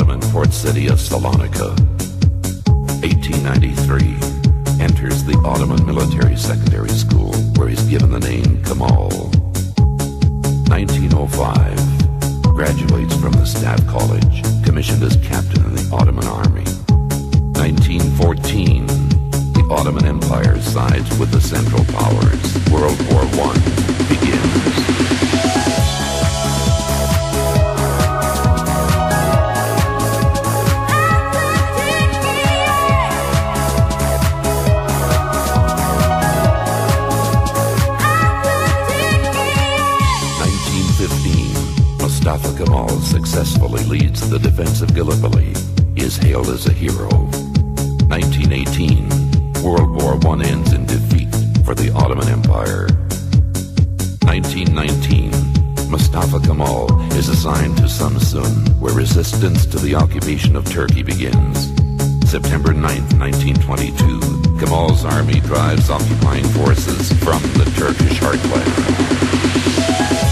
Ottoman port city of Salonika. 1893, enters the Ottoman Military Secondary School where he's given the name Kemal. 1905, graduates from the Staff College, commissioned as captain in the Ottoman Army. 1914, the Ottoman Empire sides with the Central Powers. World War I begins. Mustafa Kemal successfully leads the defense of Gallipoli. Is hailed as a hero. 1918, World War I ends in defeat for the Ottoman Empire. 1919, Mustafa Kemal is assigned to Samsun, where resistance to the occupation of Turkey begins. September 9, 1922, Kemal's army drives occupying forces from the Turkish heartland.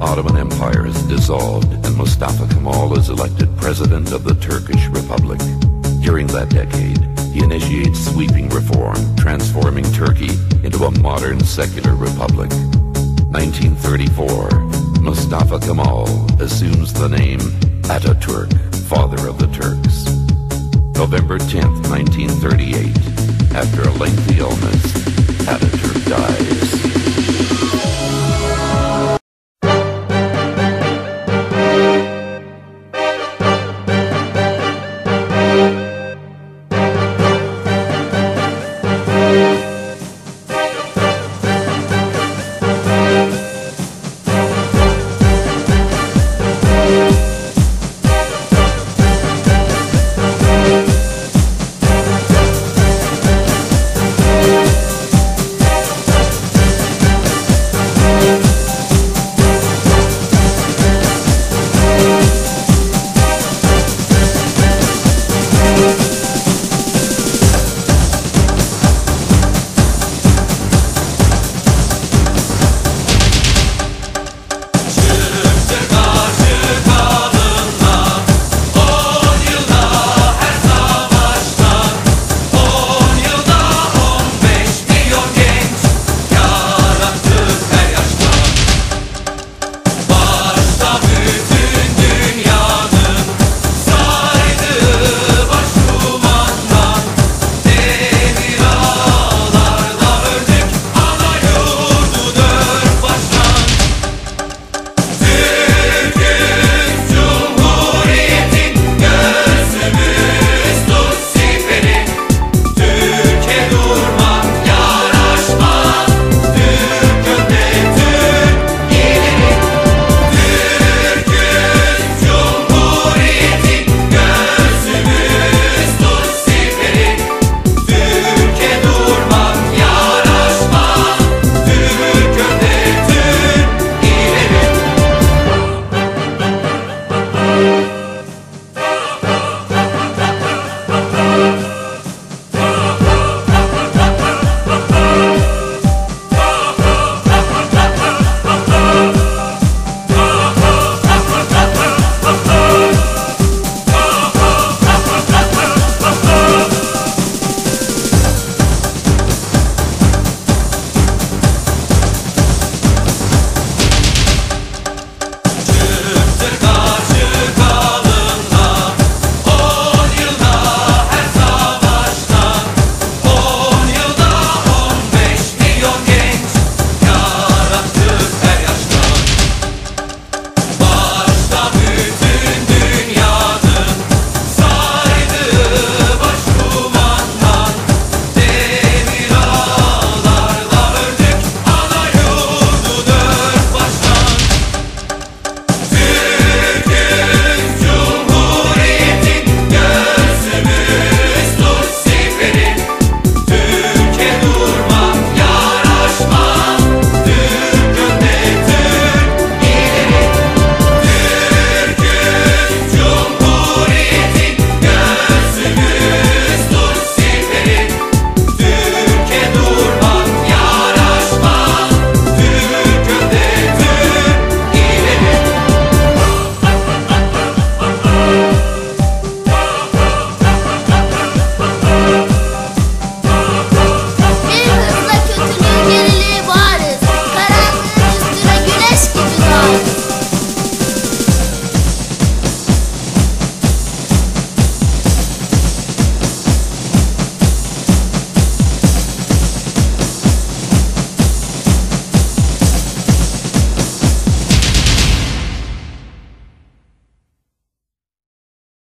Ottoman Empire is dissolved and Mustafa Kemal is elected president of the Turkish Republic. During that decade, he initiates sweeping reform, transforming Turkey into a modern secular republic. 1934, Mustafa Kemal assumes the name Ataturk, father of the Turks. November 10, 1938, after a lengthy illness.